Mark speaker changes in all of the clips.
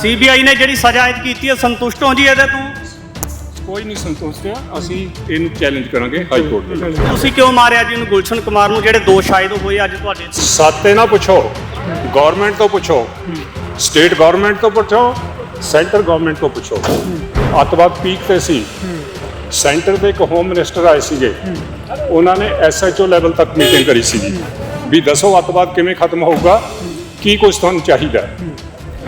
Speaker 1: CBI ਨੇ ਜਿਹੜੀ ਸਜ਼ਾ ਇਹ ਕੀਤੀ ਹੈ ਸੰਤੁਸ਼ਟ ਹੋ ਜੀ ਇਹਦੇ ਤੋਂ?
Speaker 2: ਕੋਈ ਨਹੀਂ ਸੰਤੁਸ਼ਟ ਹੈ ਅਸੀਂ ਇਹਨੂੰ ਚੈਲੰਜ ਕਰਾਂਗੇ ਹਾਈ ਕੋਰਟ ਦੇ ਵਿੱਚ।
Speaker 1: ਤੁਸੀਂ ਕਿਉਂ ਮਾਰਿਆ ਜੀ ਉਹਨੂੰ ਗੁਲਸ਼ਨ ਕੁਮਾਰ ਨੂੰ ਜਿਹੜੇ ਦੋ ਸ਼ਾਇਦ ਹੋਏ ਅੱਜ ਤੁਹਾਡੇ ਤੇ?
Speaker 2: ਸਾਤੇ ਨਾ ਪੁੱਛੋ। ਗਵਰਨਮੈਂਟ ਤੋਂ ਪੁੱਛੋ। ਸਟੇਟ ਗਵਰਨਮੈਂਟ ਤੋਂ ਪੁੱਛੋ। ਸੈਂਟਰ ਗਵਰਨਮੈਂਟ ਤੋਂ ਪੁੱਛੋ। ਅੱਤਵਾਦ ਪੀਕ ਤੇ ਸੀ। ਸੈਂਟਰ ਦੇ ਇੱਕ ਹੋਮ ਮਿਨਿਸਟਰ ਆਏ ਸੀਗੇ। ਉਹਨਾਂ ਨੇ ਐਸਐਚਓ ਲੈਵਲ ਤੱਕ ਮੀਟਿੰਗ ਕਰੀ ਸੀ ਵੀ ਦੱਸੋ ਅੱਤਵਾਦ ਕਿਵੇਂ ਖਤਮ ਹੋਊਗਾ? ਕੀ ਕੁਝ ਤੁਹਾਨੂੰ ਚਾਹੀਦਾ? ਹੈ?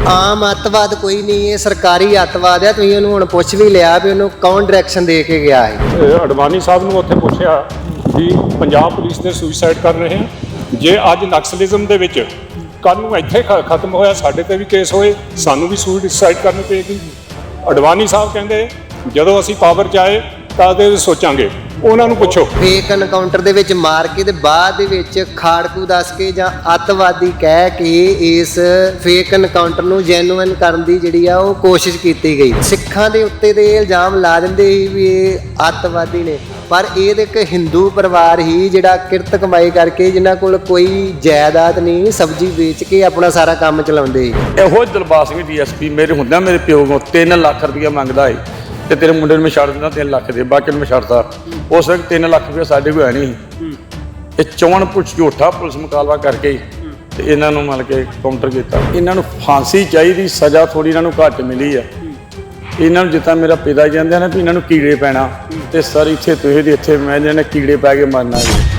Speaker 3: ਆਮ ਅੱਤਵਾਦ ਕੋਈ ਨਹੀਂ ਇਹ ਸਰਕਾਰੀ ਅੱਤਵਾਦ ਹੈ, ਤੁਸੀਂ ਉਹਨੂੰ ਹੁਣ ਪੁੱਛ ਵੀ ਲਿਆ ਵੀ ਉਹਨੂੰ ਕੌਣ ਡਾਇਰੈਕਸ਼ਨ ਦੇ ਕੇ ਗਿਆ ਹੈ?
Speaker 2: ਅਹ ਅਡਵਾਨੀ ਸਾਹਿਬ ਨੂੰ ਉੱਥੇ ਪੁੱਛਿਆ ਵੀ ਪੰਜਾਬ ਪੁਲਿਸ ਨੇ ਸੁਸਾਈਡ ਕਰ ਰਹੇ ਹਨ ਜੇ ਅੱਜ ਨਕਸਲਿਜ਼ਮ ਦੇ ਵਿੱਚ ਕੱਲ ਨੂੰ ਇੱਥੇ ਖ- ਖਤਮ ਹੋਇਆ, ਸਾਡੇ ਤੇ ਵੀ ਕੇਸ ਹੋਏ, ਸਾਨੂੰ ਵੀ ਸੁਸਾਈਡ ਕਰਨੀ ਪਏਗੀ। ਅਡਵਾਨੀ ਸਾਹਿਬ ਕਹਿੰਦੇ, ਜਦੋਂ ਅਸੀਂ ਪਾਵਰ 'ਚ ਆਏ ਤਾਂ ਉਹਦੇ ਸੋਚਾਂਗੇ। ਉਹਨਾਂ ਨੂੰ ਪੁੱਛੋ।
Speaker 3: ਫੇਕ ਐਨਕਾਊਂਟਰ ਦੇ ਵਿੱਚ ਮਾਰ ਕੇ ਤੇ ਬਾਅਦ ਦੇ ਵਿੱਚ ਖਾੜਕੂ ਦੱਸ ਕੇ ਜਾਂ ਅੱਤਵਾਦੀ ਕਹਿ ਕੇ ਇਸ ਫੇਕ ਐਨਕਾਊਂਟਰ ਨੂੰ ਜੈਨੂਇਨ ਕਰਨ ਦੀ ਜਿਹੜੀ ਆ ਉਹ ਕੋਸ਼ਿਸ਼ ਕੀਤੀ ਗਈ। ਸਿੱਖਾਂ ਦੇ ਉੱਤੇ ਤੇ ਇਹ ਇਲਜ਼ਾਮ ਲਾ ਦਿੰਦੇ ਸੀ ਵੀ ਇਹ ਅੱਤਵਾਦੀ ਨੇ। ਪਰ ਇਹ ਤੇ ਇੱਕ ਹਿੰਦੂ ਪਰਿਵਾਰ ਹੀ ਜਿਹੜਾ ਕਿਰਤ ਕਮਾਈ ਕਰਕੇ ਜਿਨ੍ਹਾਂ ਕੋਲ ਕੋਈ ਜਾਇਦਾਦ ਨਹੀਂ ਸਬਜ਼ੀ ਵੇਚ ਕੇ ਆਪਣਾ ਸਾਰਾ ਕੰਮ ਚਲਾਉਂਦੇ ਸੀ।
Speaker 4: ਇਹੋ ਦਿਲਬਾਗ ਸਿੰਘ ਡੀਐਸਪੀ ਮੇਰੇ ਹੁੰਦਿਆਂ ਮੇਰੇ ਪਿਓ ਕੋਲ 3 ਲੱਖ ਰੁਪਇਆ ਮੰਗਦਾ ਏ ਤੇ ਤੇਰੇ ਮੁੰਡੇ ਨੂੰ ਮੈਂ ਛੱਡ ਦਿੰਦਾ 3 ਲੱਖ ਦੇ, ਬਾਕੀ ਨੂੰ ਮੈਂ ਛੱਡਦਾ। ਉਸ ਵਕਤ 3 ਲੱਖ ਰੁਪਇਆ ਸਾਡੇ ਕੋਲ ਹੈ ਨਹੀਂ ਸੀ। ਇਹ ਚੌਣ ਪੁੱਛ ਝੂਠਾ ਪੁਲਿਸ ਮੁਕਾਬਲਾ ਕਰਕੇ ਤੇ ਇਹਨਾਂ ਨੂੰ ਮਤਲਬ ਕਿ ਕਾਊਂਟਰ ਕੀਤਾ। ਇਹਨਾਂ ਨੂੰ ਫਾਂਸੀ ਚਾਹੀਦੀ, ਸਜ਼ਾ ਥੋੜੀ ਇਹਨਾਂ ਨੂੰ ਘੱਟ ਮਿਲੀ ਆ। ਇਹਨਾਂ ਨੂੰ ਜਿੱਦਾਂ ਮੇਰਾ ਪਿਤਾ ਜੀ ਕਹਿੰਦੇ ਨੇ ਵੀ ਇਹਨਾਂ ਨੂੰ ਕੀੜੇ ਪੈਣਾ ਤੇ ਸਰ, ਇੱਥੇ ਤੁਸੀਂ ਦੇ ਇੱਥੇ ਮੈਂ ਜਿਹਨੇ ਕੀੜੇ ਪੈ ਕੇ ਮਰਨਾ ਜੀ।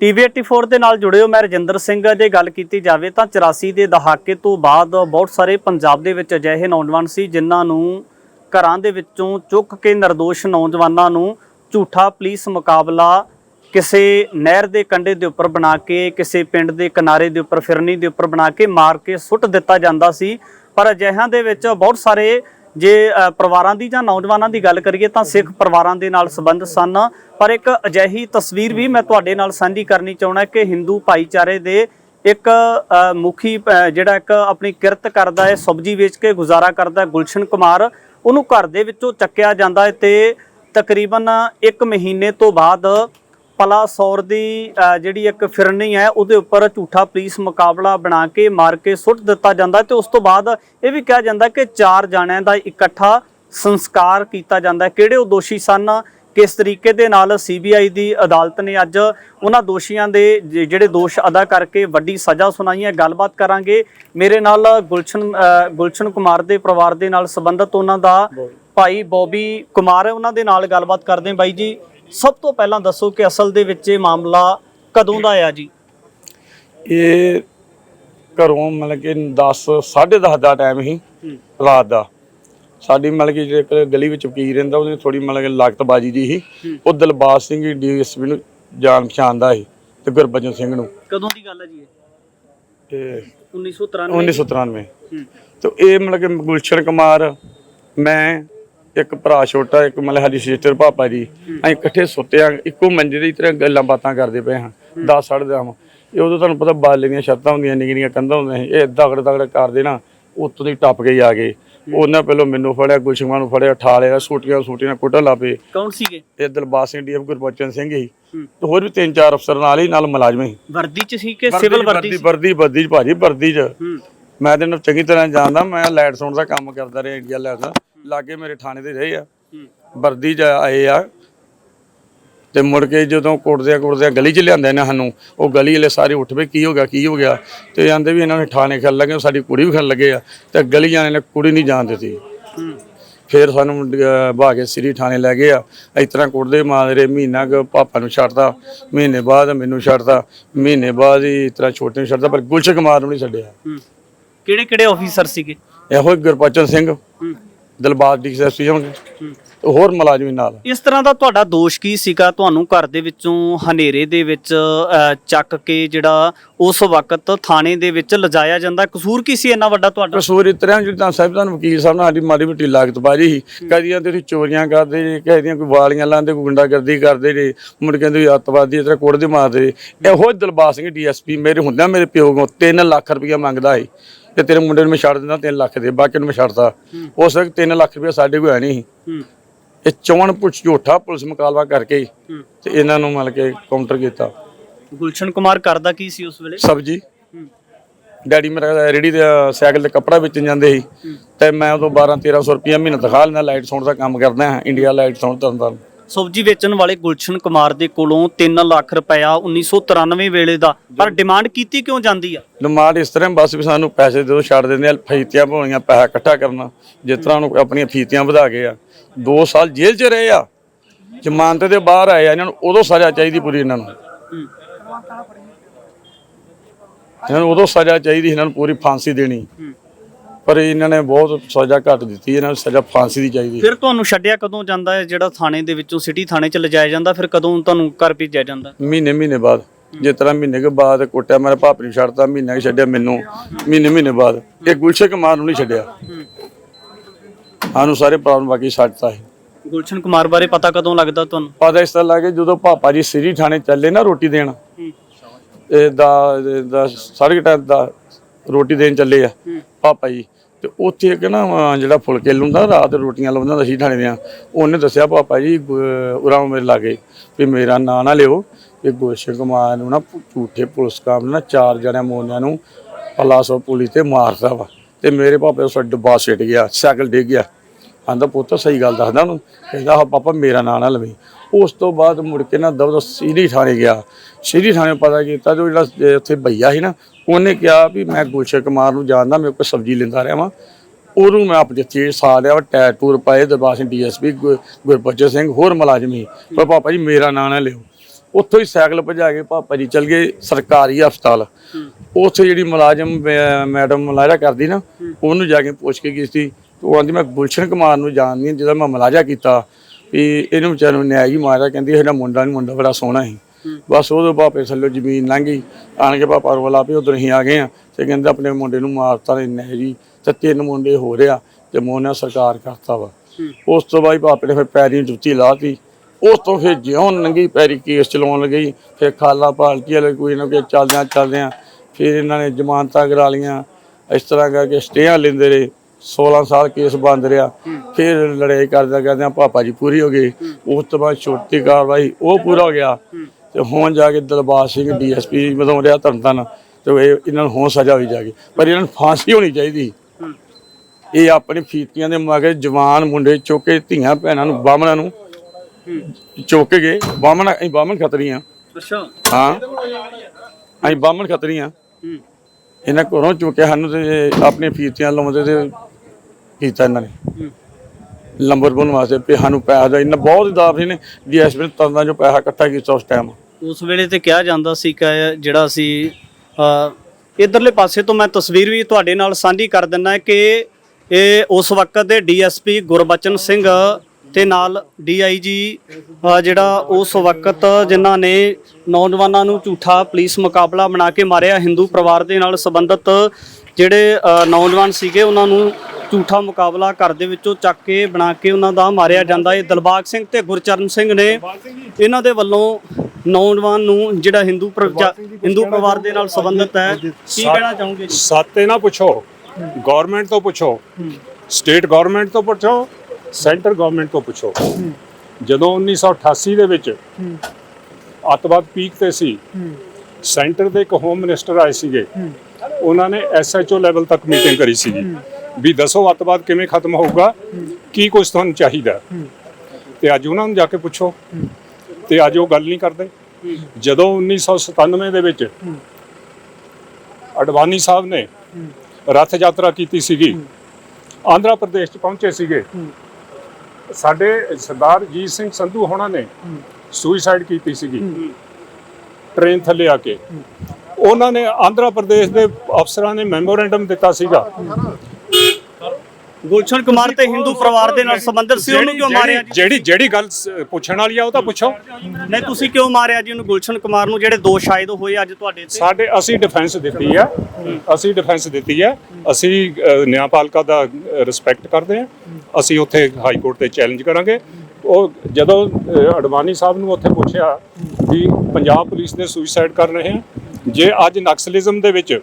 Speaker 1: ਟੀਵੀ 84 ਦੇ ਨਾਲ ਜੁੜੇ ਹੋ ਮੈਂ ਰਜਿੰਦਰ ਸਿੰਘ ਜੇ ਗੱਲ ਕੀਤੀ ਜਾਵੇ ਤਾਂ 84 ਦੇ ਦਹਾਕੇ ਤੋਂ ਬਾਅਦ ਬਹੁਤ ਸਾਰੇ ਪੰਜਾਬ ਦੇ ਵਿੱਚ ਅਜਿਹੇ ਨੌਜਵਾਨ ਸੀ ਜਿਨ੍ਹਾਂ ਨੂੰ ਘਰਾਂ ਦੇ ਵਿੱਚੋਂ ਚੁੱਕ ਕੇ નિર્ਦੋਸ਼ ਨੌਜਵਾਨਾਂ ਨੂੰ ਝੂਠਾ ਪੁਲਿਸ ਮੁਕਾਬਲਾ ਕਿਸੇ ਨਹਿਰ ਦੇ ਕੰਢੇ ਦੇ ਉੱਪਰ ਬਣਾ ਕੇ, ਕਿਸੇ ਪਿੰਡ ਦੇ ਕਿਨਾਰੇ ਦੇ ਉੱਪਰ, ਫਿਰਨੀ ਦੇ ਉੱਪਰ ਬਣਾ ਕੇ ਮਾਰ ਕੇ ਸੁੱਟ ਦਿੱਤਾ ਜਾਂਦਾ ਸੀ। ਪਰ ਅਜਿਹਿਆਂ ਦੇ ਵਿੱਚ ਬਹੁਤ ਸਾਰੇ ਜੇ ਪਰਿਵਾਰਾਂ ਦੀ ਜਾਂ ਨੌਜਵਾਨਾਂ ਦੀ ਗੱਲ ਕਰੀਏ ਤਾਂ ਸਿੱਖ ਪਰਿਵਾਰਾਂ ਦੇ ਨਾਲ ਸੰਬੰਧ ਸਨ। ਪਰ ਇੱਕ ਅਜਿਹੀ ਤਸਵੀਰ ਵੀ ਮੈਂ ਤੁਹਾਡੇ ਨਾਲ ਸਾਂਝੀ ਕਰਨੀ ਚਾਹੁੰਦਾ ਕਿ ਹਿੰਦੂ ਭਾਈਚਾਰੇ ਦੇ ਇੱਕ ਮੁਖੀ ਜਿਹੜਾ ਇੱਕ ਆਪਣੀ ਕਿਰਤ ਕਰਦਾ ਹੈ, ਸਬਜ਼ੀ ਵੇਚ ਕੇ ਗੁਜ਼ਾਰਾ ਕਰਦਾ ਗੁਲਸ਼ਨ ਕੁਮਾਰ, ਉਹਨੂੰ ਘਰ ਦੇ ਵਿੱਚੋਂ ਚੱਕਿਆ ਜਾਂਦਾ ਹੈ ਤੇ ਤਕਰੀਬਨ 1 ਮਹੀਨੇ ਤੋਂ ਬਾਅਦ ਪਲਾਸੌਰ ਦੀ ਅ, ਜਿਹੜੀ ਇੱਕ ਫਿਰਨੀ ਹੈ ਉਹਦੇ ਉੱਪਰ ਝੂਠਾ ਪੁਲਿਸ ਮੁਕਾਬਲਾ ਬਣਾ ਕੇ ਮਾਰ ਕੇ ਸੁੱਟ ਦਿੱਤਾ ਜਾਂਦਾ ਤੇ ਉਸ ਤੋਂ ਬਾਅਦ ਇਹ ਵੀ ਕਿਹਾ ਜਾਂਦਾ ਕਿ ਚਾਰ ਜਾਣਿਆਂ ਦਾ ਇਕੱਠਾ ਸੰਸਕਾਰ ਕੀਤਾ ਜਾਂਦਾ ਕਿਹੜੇ ਉਹ ਦੋਸ਼ੀ ਸਨ? ਕਿਸ ਤਰੀਕੇ ਦੇ ਨਾਲ ਸੀਬੀਆਈ ਦੀ ਅਦਾਲਤ ਨੇ ਅੱਜ ਉਹਨਾਂ ਦੋਸ਼ੀਆਂ ਦੇ ਜਿਹੜੇ ਦੋਸ਼ ਅਦਾ ਕਰਕੇ ਵੱਡੀ ਸਜ਼ਾ ਸੁਣਾਈ ਹੈ। ਗੱਲਬਾਤ ਕਰਾਂਗੇ ਮੇਰੇ ਨਾਲ ਗੁਲਸ਼ਨ ਗੁਲਸ਼ਨ ਕੁਮਾਰ ਦੇ ਪਰਿਵਾਰ ਦੇ ਨਾਲ ਸੰਬੰਧਤ ਉਹਨਾਂ ਦਾ ਭਾਈ ਬੋਬੀ ਕੁਮਾਰ ਹੈ ਉਹਨਾਂ ਦੇ ਨਾਲ ਗੱਲਬਾਤ ਕਰਦੇ ਹਾਂ। ਬਾਈ ਜੀ ਸਭ ਤੋਂ ਪਹਿਲਾਂ ਦੱਸੋ ਕਿ ਅਸਲ ਦੇ ਵਿੱਚ ਇਹ ਮਾਮਲਾ ਕਦੋਂ ਦਾ ਆ ਜੀ?
Speaker 4: ਇਹ ਘਰੋਂ ਮਤਲਬ ਕਿ 10 10:30 ਦਾ ਟਾਈਮ ਸੀ ਰਾਤ ਦਾ। ਸਾਡੀ ਮਤਲਬ ਕਿ ਜਿਹੜੇ ਗਲੀ ਵਿੱਚ ਵਕੀਲ ਰਹਿੰਦਾ ਉਹਨੇ ਥੋੜੀ ਮਤਲਬ ਕਿ ਲਾਗਤਬਾਜੀ ਦੀ ਸੀ। ਉਹ ਦਿਲਬਾਗ ਸਿੰਘ ਡੀਐਸਪੀ ਨੂੰ ਜਾਣ ਪਛਾਣਦਾ ਸੀ ਤੇ ਗੁਰਬਚਨ ਸਿੰਘ ਨੂੰ।
Speaker 1: ਕਦੋਂ ਦੀ ਗੱਲ ਹੈ ਜੀ ਇਹ?
Speaker 4: ਇਹ
Speaker 1: 1993
Speaker 4: 1993
Speaker 1: ਹੂੰ।
Speaker 4: ਤੇ ਇਹ ਮਤਲਬ ਕਿ ਗੁਲਸ਼ਨ ਕੁਮਾਰ ਮੈਂ ਇੱਕ ਭਰਾ ਛੋਟਾ ਇੱਕ ਮਤਲਬ ਸਾਡੀ ਸਿਸਟਰ ਪਾਪਾ ਜੀ। ਅਸੀਂ ਇਕੱਠੇ ਸੁੱਤੇ ਆ ਇੱਕੋ ਮੰਜੇ ਦੀ ਤਰ੍ਹਾਂ ਗੱਲਾਂ ਬਾਤਾਂ ਕਰਦੇ ਪਏ ਹਾਂ 10 ਸਾਢੇ ਦਸ ਇਹ ਉਦੋਂ ਤੁਹਾਨੂੰ ਪਤਾ ਬਾਲੇ ਦੀਆਂ ਛੱਤਾਂ ਹੁੰਦੀਆਂ ਨਿੱਕੀਆਂ ਕੰਧਾਂ ਹੁੰਦੀਆਂ ਇਹ ਦਗੜ ਦਗੜ ਕਰਦੇ ਨਾ ਉੱਤੋਂ ਦੀ ਟੱਪ ਕੇ ਹੀ ਆ ਗਏ ਉਹਨਾਂ ਪਹਿਲਾਂ ਮੈਨੂੰ ਫੜਿਆ ਗੁਲਸ਼ਨ ਕੁਮਾਰ ਨੂੰ ਫੜਿਆ ਠਾ ਲਿਆ ਸੂਟੀਆਂ ਸੂਟੀਆਂ ਕੁੱਟਣ ਲੱਪੇ
Speaker 1: ਕੌਣ ਸੀਗੇ?
Speaker 4: ਤੇ ਦਿਲਬਾਗ ਸਿੰਘ ਡੀਐਫ ਗੁਰਬਚਨ ਸਿੰਘ
Speaker 1: ਹੂੰ।
Speaker 4: ਤੇ ਹੋਰ ਵੀ ਤਿੰਨ ਚਾਰ ਅਫਸਰ ਨਾਲ ਹੀ ਨਾਲ ਮੁਲਾਜ਼ਮ ਸੀ।
Speaker 1: ਵਰਦੀ ਚ ਸੀ ਕਿ ਸਿਵਲ ਵਰਦੀ
Speaker 4: ਵਰਦੀ ਵਰਦੀ ਭਾਜੀ ਵਰਦੀ 'ਚ।
Speaker 1: ਹੂੰ।
Speaker 4: ਮੈਂ ਤੈਨੂੰ ਚੰਗੀ ਤਰ੍ਹਾਂ ਜਾਣਦਾ ਮੈਂ ਲਾਈਟ ਸਾਊਂਡ ਦਾ ਕੰਮ ਕਰਦਾ ਰਿਹਾ ਇੰਡੀਆ ਲਾਈਟ ਦਾ। ਲਾਗੇ ਮੇਰੇ ਥਾਣੇ ਤੇ ਰਹੇ ਆ। ਵਰਦੀ 'ਚ ਆਏ ਆ। ਤੇ ਮੁੜ ਕੇ ਜਦੋਂ ਕੁੱਟਦੇ ਕੁੱਟਦੇ ਗਲੀ 'ਚ ਲਿਆਂਦੇ ਨੇ ਸਾਨੂੰ ਉਹ ਗਲੀ ਵਾਲੇ ਸਾਰੇ ਉੱਠ ਪਏ ਕੀ ਹੋ ਗਿਆ ਕੀ ਹੋ ਗਿਆ? ਤੇ ਜਾਂਦੇ ਵੀ ਇਹਨਾਂ ਨੇ ਥਾਣੇ ਖੇਲ ਲੱਗੇ ਸਾਡੀ ਕੁੜੀ ਵੀ ਖੇਲ ਲੱਗੇ ਆ। ਤੇ ਗਲੀ ਜਾਣੇ ਨੇ ਕੁੜੀ ਨਹੀਂ ਜਾਣ ਦਿੱਤੀ। ਫਿਰ ਸਾਨੂੰ ਬਹਾ ਕੇ ਸ੍ਰੀ ਥਾਣੇ ਲੈ ਗਏ ਆ। ਇਸ ਤਰ੍ਹਾਂ ਕੁੱਟਦੇ ਮਾਰੇ ਮਹੀਨਾ ਕੁ ਪਾਪਾ ਨੂੰ ਛੱਡਦਾ ਮਹੀਨੇ ਬਾਅਦ ਮੈਨੂੰ ਛੱਡਦਾ ਮਹੀਨੇ ਬਾਅਦ ਹੀ ਇਸ ਤਰ੍ਹਾਂ ਛੋਟੇ ਨੂੰ ਛੱਡਦਾ ਪਰ ਗੁਲਸ਼ਨ ਕੁਮਾਰ ਨੂੰ ਨਹੀਂ ਛੱਡਿਆ।
Speaker 1: ਕਿਹੜੇ ਕਿਹੜੇ ਆਫੀਸਰ ਸੀਗੇ?
Speaker 4: ਇਹੋ ਹੀ ਗੁਰਬਚਨ ਸਿੰਘ। ਦਿਲਬਾਗ ਦੀ ਐਸਪੀ
Speaker 1: ਹੂੰ
Speaker 4: ਤੇ ਹੋਰ ਮੁਲਾਜ਼ਮ ਨਾਲ।
Speaker 1: ਇਸ ਤਰ੍ਹਾਂ ਦਾ ਤੁਹਾਡਾ ਦੋਸ਼ ਕੀ ਸੀਗਾ? ਤੁਹਾਨੂੰ ਘਰ ਦੇ ਵਿੱਚੋਂ ਹਨੇਰੇ ਦੇ ਵਿੱਚ ਅਹ, ਚੱਕ ਕੇ ਜਿਹੜਾ ਉਸ ਵਕਤ ਥਾਣੇ ਦੇ ਵਿੱਚ ਲਿਜਾਇਆ ਜਾਂਦਾ? ਕਸੂਰ ਕੀ ਸੀ ਇੰਨਾ ਵੱਡਾ ਤੁਹਾਡਾ?
Speaker 4: ਕਸੂਰ ਇਤਰਿਆਂ ਜਿੱਦਾਂ ਸਾਹਿਬ ਤੁਹਾਨੂੰ ਵਕੀਲ ਸਾਹਿਬ ਨਾਲ ਸਾਡੀ ਮਾੜੀ ਮੋਟੀ ਲਾਗਤ ਬਾਜੀ ਸੀ। ਕਦੀਆਂ ਤੁਸੀਂ ਚੋਰੀਆਂ ਕਰਦੇ ਜੀ ਕਦੀਆਂ ਕੋਈ ਵਾਲੀਆਂ ਲਾਉਂਦੇ ਕੋਈ ਗੁੰਡਾਗਰਦੀ ਕਰਦੇ ਜੀ ਮੁੜ ਕੇ ਤੁਸੀਂ ਅੱਤਵਾਦੀ ਇਸ ਤਰ੍ਹਾਂ ਕੁੱਟਦੇ ਮਾਰਦੇ ਜੀ। ਇਹੋ ਦਿਲਬਾਗ ਸਿੰਘ ਡੀਐਸਪੀ ਮੇਰੇ ਹੁੰਦਿਆਂ ਮੇਰੇ ਪਿਓ ਕੋਲ 3 ਲੱਖ ਰੁਪਇਆ ਮੰਗਦਾ ਸੀ। ਤੇ ਤੇਰੇ ਮੁੰਡੇ ਨੂੰ ਮੈਂ ਛੱਡ ਦਿੰਦਾ 3 ਲੱਖ ਦੇ ਬਾਕੀ ਨੂੰ ਮੈਂ ਛੱਡਦਾ। ਉਸ ਵਕਤ 3 ਲੱਖ ਰੁਪਇਆ ਸਾਡੇ ਕੋਲ ਹੈ ਨਹੀਂ ਇਹ ਚੌਣ ਪੁੱਛ ਝੂਠਾ ਪੁਲਿਸ ਮੁਕਾਲਵਾ ਕਰਕੇ ਤੇ ਇਹਨਾਂ ਨੂੰ ਮਤਲਬ ਕਿ ਕਾਊਂਟਰ ਕੀਤਾ।
Speaker 1: ਗੁਲਸ਼ਨ ਕੁਮਾਰ ਕਰਦਾ ਕੀ ਸੀ ਉਸ ਵੇਲੇ?
Speaker 4: ਸਬਜੀ। ਡੈਡੀ ਮੇਰਾ ਰੇੜੀ ਅਹ, ਸਾਈਕਲ ਤੇ ਕੱਪੜਾ ਵੇਚਣ ਜਾਂਦੇ ਸੀ ਤੇ ਮੈਂ ਉਦੋਂ 12 1300 ਰੁਪਇਆ ਮਹੀਨਾ ਤਨਖਾਹ ਲੈਂਦਾ ਲਾਈਟ ਸੌਣ ਦਾ ਕੰਮ ਕਰਦਾ ਹਾਂ ਇੰਡੀਆ ਲਾਈਟ ਸੌਣ ਤਰਨਤਾਰਨ
Speaker 1: ਸਬਜ਼ੀ ਵੇਚਣ ਵਾਲੇ ਗੁਲਸ਼ਨ ਕੁਮਾਰ ਦੇ ਕੋਲੋਂ 3 ਲੱਖ ਰੁਪਇਆ 1993 ਵੇਲੇ ਦਾ। ਪਰ ਡਿਮਾਂਡ ਕੀਤੀ ਕਿਉਂ ਜਾਂਦੀ ਆ?
Speaker 4: ਡਿਮਾਂਡ ਇਸ ਤਰ੍ਹਾਂ ਬਸ ਵੀ ਸਾਨੂੰ ਪੈਸੇ ਦੇ ਦਿਓ ਛੱਡ ਦਿੰਦੇ ਆ ਫੀਤੀਆਂ ਪਾਉਣੀਆਂ ਪੈਸਾ ਇਕੱਠਾ ਕਰਨਾ ਜਿਸ ਤਰ੍ਹਾਂ ਨੂੰ ਆਪਣੀਆਂ ਫੀਤੀਆਂ ਵਧਾ ਗਏ ਆ। 2 ਸਾਲ ਜੇਲ੍ਹ 'ਚ ਰਹੇ ਆ। ਜ਼ਮਾਨਤ ਦੇ ਬਾਹਰ ਆਏ ਆ ਇਹਨਾਂ ਨੂੰ ਉਦੋਂ ਸਜ਼ਾ ਚਾਹੀਦੀ ਪੂਰੀ ਇਹਨਾਂ ਨੂੰ। ਇਹਨਾਂ ਨੂੰ ਉਦੋਂ ਸਜ਼ਾ ਚਾਹੀਦੀ ਇਹਨਾਂ ਨੂੰ ਪੂਰੀ ਫਾਂਸੀ ਦੇਣੀ। ਪਰ ਇਹਨਾਂ ਨੇ ਬਹੁਤ ਸਜ਼ਾ ਘੱਟ ਦਿੱਤੀ ਇਹਨਾਂ ਨੂੰ ਸਜ਼ਾ ਫਾਂਸੀ ਦੀ ਚਾਹੀਦੀ
Speaker 1: ਫਿਰ ਤੁਹਾਨੂੰ ਛੱਡਿਆ ਕਦੋਂ ਜਾਂਦਾ ਹੈ? ਜਿਹੜਾ ਥਾਣੇ ਦੇ ਵਿੱਚੋਂ ਸਿਟੀ ਥਾਣੇ ਚ ਲਿਜਾਇਆ ਜਾਂਦਾ ਫਿਰ ਕਦੋਂ ਤੁਹਾਨੂੰ ਘਰ ਭੇਜਿਆ ਜਾਂਦਾ?
Speaker 4: ਮਹੀਨੇ ਮਹੀਨੇ ਬਾਅਦ। ਜਿਸ ਤਰ੍ਹਾਂ ਮਹੀਨੇ ਕੇ ਬਾਅਦ ਕੁੱਟਿਆ ਮੇਰੇ ਭਾਪੇ ਨੂੰ ਛੱਡਤਾ ਮਹੀਨਾ ਕੁ ਛੱਡਿਆ ਮੈਨੂੰ। ਮਹੀਨੇ ਮਹੀਨੇ ਬਾਅਦ। ਇਹ ਗੁਲਸ਼ਨ ਕੁਮਾਰ ਨੂੰ ਨਹੀਂ ਛੱਡਿਆ। ਸਾਨੂੰ ਸਾਰੇ ਪ੍ਰੋਬਲਮ ਬਾਕੀ ਛੱਡਤਾ ਸੀ।
Speaker 1: ਗੁਲਸ਼ਨ ਕੁਮਾਰ ਬਾਰੇ ਪਤਾ ਕਦੋਂ ਲੱਗਦਾ ਤੁਹਾਨੂੰ?
Speaker 4: ਪਤਾ ਇਸ ਤਰ੍ਹਾਂ ਲੱਗੇ ਜਦੋਂ ਪਾਪਾ ਜੀ ਸਿਰੀ ਥਾਣੇ ਚੱਲੇ ਨਾ ਰੋਟੀ ਦੇਣ। ਇਹ ਦਾ ਦਾ ਸਾਢੇ ਟਾਈਮ ਦਾ ਰੋਟੀ ਦੇਣ ਚੱਲੇ ਆ ਪਾਪਾ ਜੀ। ਤੇ ਉੱਥੇ ਇੱਕ ਨਾ ਜਿਹੜਾ ਫੁਲਕੇ ਲੁੰਦਾ ਰਾਤ ਰੋਟੀਆਂ ਲਾਉਂਦਾ ਹੁੰਦਾ ਸੀ ਥਾਣੇ ਦੀਆਂ ਉਹਨੇ ਦੱਸਿਆ ਪਾਪਾ ਜੀ ਉਰਾਂ ਮੇਰੇ ਲਾਗੇ ਵੀ ਮੇਰਾ ਨਾਂ ਨਾ ਲਿਓ ਵੀ ਗੁਲਸ਼ਨ ਕੁਮਾਰ ਨੂੰ ਨਾ ਝੂਠੇ ਪੁਲਿਸ ਕੰਮ ਨੇ ਨਾ ਚਾਰ ਜਣਿਆਂ ਮੋਨਿਆਂ ਨੂੰ ਪਲਾਸੋ ਪੁਲਿਸ ਤੇ ਮਾਰਦਾ ਵਾ। ਤੇ ਮੇਰੇ ਪਾਪੇ ਉਸ ਡੱਬਾ ਸਿੱਟ ਗਿਆ ਸਾਈਕਲ ਡਿੱਗ ਗਿਆ। ਆਂਦਾ ਪੁੱਤ ਸਹੀ ਗੱਲ ਦੱਸਦਾ ਉਹਨੂੰ। ਕਹਿੰਦਾ ਹਾਂ ਪਾਪਾ ਮੇਰਾ ਨਾਂ ਨਾ ਲਵੀਂ। ਉਸ ਤੋਂ ਬਾਅਦ ਮੁੜ ਕੇ ਨਾ ਦਵਦ ਸੀਰੀ ਥਾਣੇ ਗਿਆ। ਸੀਰੀ ਥਾਣੇ ਪਤਾ ਕੀਤਾ ਜੋ ਜਿਹੜਾ ਉੱਥੇ ਭਈਆ ਸੀ ਨਾ ਉਹਨੇ ਕਿਹਾ ਵੀ ਮੈਂ ਗੁਲਸ਼ਨ ਕੁਮਾਰ ਨੂੰ ਜਾਣਦਾ ਮੇਰੇ ਕੋਲ ਸਬਜ਼ੀ ਲੈਂਦਾ ਰਿਹਾ ਵਾਂ। ਉਹਨੂੰ ਮੈਂ ਆਪਣੇ ਚੇੜ ਸਾ ਲਿਆ ਵਾ ਟੈਟੂਰ ਪਾਏ ਦਰਬਾਰ ਸਿੰਘ ਡੀਐਸਪੀ ਗੁਰਬਚਨ ਸਿੰਘ ਹੋਰ ਮੁਲਾਜ਼ਮ ਸੀ। ਪਰ ਪਾਪਾ ਜੀ ਮੇਰਾ ਨਾਂ ਨਾ ਲਿਓ। ਉੱਥੋਂ ਹੀ ਸਾਈਕਲ ਭਜਾ ਕੇ ਪਾਪਾ ਜੀ ਚਲ ਗਏ ਸਰਕਾਰੀ ਹਸਪਤਾਲ। ਉੱਥੇ ਜਿਹੜੀ ਮੁਲਾਜ਼ਮ ਮੈਡਮ ਮੁਲਾਜ਼ਾ ਕਰਦੀ ਨਾ ਉਹਨੂੰ ਜਾ ਕੇ ਪੁੱਛ ਕੇ ਸੀ ਉਹ ਆਂਦੀ ਮੈਂ ਗੁਲਸ਼ਨ ਕੁਮਾਰ ਨੂੰ ਜਾਣਦੀ ਹਾਂ ਜਿਹਦਾ ਮੈਂ ਮੁਲਾਜ਼ਾ ਕੀਤਾ ਵੀ ਇਹਨੂੰ ਵਿਚਾਰ ਨੂੰ ਨਿਆਂ ਹੀ ਮਾਰਿਆ ਕਹਿੰਦੀ ਇਹਦਾ ਮੁੰਡਾ ਨਹੀਂ ਮੁੰਡਾ ਬੜਾ ਸੋਹਣਾ ਸੀ। ਬਸ ਉਹਦੇ ਪਾਪੇ ਥੱਲੇ ਜ਼ਮੀਨ ਲੰਘ ਆਣ ਕੇ ਪਾਪਾ ਰੋਲਾ ਪਈ ਉਧਰ ਹੀ ਆ ਗਏ ਆ ਤੇ ਕਹਿੰਦੇ ਆਪਣੇ ਮੁੰਡੇ ਨੂੰ ਮਾਰਤਾ ਨੇ ਨਿਆਂ ਜੀ ਤੇ ਤਿੰਨ ਮੁੰਡੇ ਹੋ ਰਿਆ ਤੇ ਮੋਨਾ ਸਰਕਾਰ ਕਰਤਾ ਵਾ। ਉਸ ਤੋਂ ਬਾਅਦ ਪਾਪੇ ਨੇ ਫਿਰ ਪੈਰੀ ਜੁੱਤੀ ਲਾਤੀ। ਉਸ ਤੋਂ ਫਿਰ ਜਿਉਂ ਨੰਗੀ ਪੈਰੀ ਕੇਸ ਚਲਾਉਣ ਲੱਗੀ ਫਿਰ ਖਾਲਾ ਪਾਲਟੀ ਵਾਲੇ ਕੋਈ ਨਾ ਕੋਈ ਚੱਲਦਿਆਂ ਚੱਲਦਿਆਂ ਫਿਰ ਇਹਨਾਂ ਨੇ ਜ਼ਮਾਨਤਾਂ ਕਰਾ ਲੀਆਂ ਇਸ ਤਰ੍ਹਾਂ ਕਰਕੇ ਸਟੇਆਂ ਲੈਂਦੇ ਰਹੇ। 16 ਸਾਲ ਕੇਸ ਬੰਦ ਰਿਹਾ। ਫਿਰ ਲੜਾਈ ਕਰਦਾ ਕਰਦੇ ਪਾਪਾ ਜੀ ਪੂਰੀ ਹੋ ਗਈ ਉਸ ਤੋਂ ਬਾਅਦ ਛੋਟੀ ਕਾਰਵਾਈ ਉਹ ਪੂਰਾ ਹੋ ਗਿਆ। ਤੇ ਹੁਣ ਜਾ ਕੇ ਦਲਬਾਗ ਸਿੰਘ ਡੀਐਸਪੀ ਮਦੋਂ ਰਿਹਾ ਤਰਨਤਨ ਤੇ ਇਹ ਇਹਨਾਂ ਨੂੰ ਹੁਣ ਸਜ਼ਾ ਹੋਈ ਜਾ ਕੇ ਪਰ ਇਹਨਾਂ ਨੂੰ ਫਾਂਸੀ ਹੋਣੀ ਚਾਹੀਦੀ। ਇਹ ਆਪਣੇ ਫੀਤੀਆਂ ਦੇ ਮਗਰ ਜਵਾਨ ਮੁੰਡੇ ਚੁੱਕ ਕੇ ਧੀਆਂ ਭੈਣਾਂ ਨੂੰ ਬਾਹਮਣਾਂ ਨੂੰ ਚੁੱਕ ਕੇ ਬਾਹਮਣ ਅਸੀਂ ਬਾਹਮਣ ਖਤਰੀਆਂ
Speaker 1: ਅੱਛਾ।
Speaker 4: ਹਾਂ। ਅਸੀਂ ਬਾਹਮਣ ਖਤਰੀਆਂ ਇਹਨਾਂ ਘਰੋਂ ਚੁੱਕਿਆ ਸਾਨੂੰ ਤੇ ਆਪਣੇ ਫੀਤੀਆਂ ਲਾਉਂਦੇ ਤੇ ਕੀਤਾ ਇਹਨਾਂ ਨੇ। ਲੰਬਰ ਬਣ ਵਾਸਤੇ ਵੀ ਸਾਨੂੰ ਪੈਸਾ ਦਾ ਇਹਨਾਂ ਬਹੁਤ ਦਾਫੀ ਨੇ ਡੀਐਸਪੀ ਨੇ ਤੰਦਾਂ ਜੋ ਪੈਸਾ ਇਕੱਠਾ ਕੀਤਾ ਉਸ ਟਾਈਮ
Speaker 1: ਉਸ ਵੇਲੇ ਤੇ ਕਿਹਾ ਜਾਂਦਾ ਸੀ ਕਿ ਜਿਹੜਾ ਸੀ ਇਧਰਲੇ ਪਾਸੇ ਤੋਂ ਮੈਂ ਤਸਵੀਰ ਵੀ ਤੁਹਾਡੇ ਨਾਲ ਸਾਂਝੀ ਕਰ ਦਿੰਦਾ ਕਿ ਇਹ ਉਸ ਵਕਤ ਦੇ ਡੀਐਸਪੀ ਗੁਰਬਚਨ ਸਿੰਘ ਤੇ ਨਾਲ ਡੀਆਈਜੀ ਜਿਹੜਾ ਉਸ ਵਕਤ ਜਿਨ੍ਹਾਂ ਨੇ ਨੌਜਵਾਨਾਂ ਨੂੰ ਝੂਠਾ ਪੁਲਿਸ ਮੁਕਾਬਲਾ ਬਣਾ ਕੇ ਮਾਰਿਆ, ਹਿੰਦੂ ਪਰਿਵਾਰ ਦੇ ਨਾਲ ਸੰਬੰਧਿਤ ਜਿਹੜੇ ਨੌਜਵਾਨ ਸੀਗੇ ਉਹਨਾਂ ਨੂੰ ਝੂਠਾ ਮੁਕਾਬਲਾ ਘਰ ਦੇ ਵਿੱਚੋਂ ਚੱਕ ਕੇ ਬਣਾ ਕੇ ਉਹਨਾਂ ਦਾ ਮਾਰਿਆ ਜਾਂਦਾ। ਹੈ ਦਿਲਬਾਗ ਸਿੰਘ ਤੇ ਗੁਰਚਰਨ ਸਿੰਘ ਨੇ ਇਹਨਾਂ ਦੇ ਵੱਲੋਂ ਨੌਜਵਾਨ ਨੂੰ ਜਿਹੜਾ ਹਿੰਦੂ ਹਿੰਦੂ ਪਰਿਵਾਰ ਦੇ ਨਾਲ ਸੰਬੰਧਿਤ ਹੈ। ਕੀ ਕਹਿਣਾ ਚਾਹੋਗੇ ਜੀ?
Speaker 2: ਸਾਤੇ ਨਾ ਪੁੱਛੋ ਗਵਰਨਮੈਂਟ ਤੋਂ ਪੁੱਛੋ ਸਟੇਟ ਗਵਰਨਮੈਂਟ ਤੋਂ ਪੁੱਛੋ ਸੈਂਟਰ ਗਵਰਨਮੈਂਟ ਤੋਂ ਪੁੱਛੋ। ਜਦੋਂ 1988 ਦੇ ਵਿੱਚ ਅੱਤਵਾਦ ਪੀਕ ਤੇ ਸੀ ਸੈਂਟਰ ਦੇ ਇੱਕ ਹੋਮ ਮਿਨਿਸਟਰ ਆਏ ਸੀਗੇ। ਉਹਨਾਂ ਨੇ ਐਸਐਚਓ ਲੈਵਲ ਤੱਕ ਮੀਟਿੰਗ ਕਰੀ ਸੀਗੀ। ਵੀ ਦੱਸੋ ਅੱਤਵਾਦ ਕਿਵੇਂ ਖਤਮ ਹੋਊਗਾ ਕੀ ਕੁਝ ਤੁਹਾਨੂੰ ਚਾਹੀਦਾ। ਤੇ ਅੱਜ ਉਹਨਾਂ ਨੂੰ ਜਾ ਕੇ ਪੁੱਛੋ। ਤੇ ਅੱਜ ਉਹ ਗੱਲ ਨਹੀਂ ਕਰਦੇ। ਜਦੋਂ 1997 ਦੇ ਵਿੱਚ ਅਡਵਾਨੀ ਸਾਹਿਬ ਨੇ ਰੱਥ ਯਾਤਰਾ ਕੀਤੀ ਸੀਗੀ ਆਂਧਰਾ ਪ੍ਰਦੇਸ਼ ਚ ਪਹੁੰਚੇ ਸੀਗੇ। ਸਾਡੇ ਸਰਦਾਰ ਜੀਤ ਸਿੰਘ ਸੰਧੂ ਹੋਣਾ ਨੇ ਸੁਸਾਈਡ ਕੀਤੀ ਸੀਗੀ। ਟ੍ਰੇਨ ਥੱਲੇ ਆ ਕੇ। ਉਹਨਾਂ ਨੇ ਆਂਧਰਾ ਪ੍ਰਦੇਸ਼ ਦੇ ਅਫਸਰਾਂ ਨੇ ਮੈਮੋਰੈਂਡਮ ਦਿੱਤਾ ਸੀਗਾ।
Speaker 1: ਗੁਲਸ਼ਨ ਕੁਮਾਰ ਤੇ ਹਿੰਦੂ ਪਰਿਵਾਰ ਦੇ ਨਾਲ ਸੰਬੰਧਿਤ ਸੀ ਉਹਨੂੰ ਕਿਉਂ ਮਾਰਿਆ ਜੀ?
Speaker 2: ਜਿਹੜੀ ਜਿਹੜੀ ਗੱਲ ਸ- ਪੁੱਛਣ ਵਾਲੀ ਆ ਉਹ ਤਾਂ ਪੁੱਛੋ।
Speaker 1: ਨਹੀਂ ਤੁਸੀਂ ਕਿਉਂ ਮਾਰਿਆ ਜੀ ਉਹਨੂੰ ਗੁਲਸ਼ਨ ਕੁਮਾਰ ਨੂੰ? ਜਿਹੜੇ ਦੋ ਸ਼ਾਇਦ ਹੋਏ ਅੱਜ ਤੁਹਾਡੇ ਤੇ।
Speaker 2: ਸਾਡੇ ਅਸੀਂ ਡਿਫੈਂਸ ਦਿੱਤੀ ਆ। ਅਸੀਂ ਡਿਫੈਂਸ ਦਿੱਤੀ ਆ। ਅਸੀਂ ਅ, ਨਿਆਂਪਾਲਿਕਾ ਦਾ ਰਿਸਪੈਕਟ ਕਰਦੇ ਆ। ਅਸੀਂ ਉੱਥੇ ਹਾਈ ਕੋਰਟ ਤੇ ਚੈਲੰਜ ਕਰਾਂਗੇ। ਉਹ ਜਦੋਂ ਅ, ਅਡਵਾਨੀ ਸਾਹਿਬ ਨੂੰ ਉੱਥੇ ਪੁੱਛਿਆ ਵੀ ਪੰਜਾਬ ਪੁਲਿਸ ਦੇ ਸੁਸਾਈਡ ਕਰ ਰਹੇ ਆ ਜੇ ਅੱਜ ਨਕਸਲਿਜ਼ਮ ਦੇ ਵਿੱਚ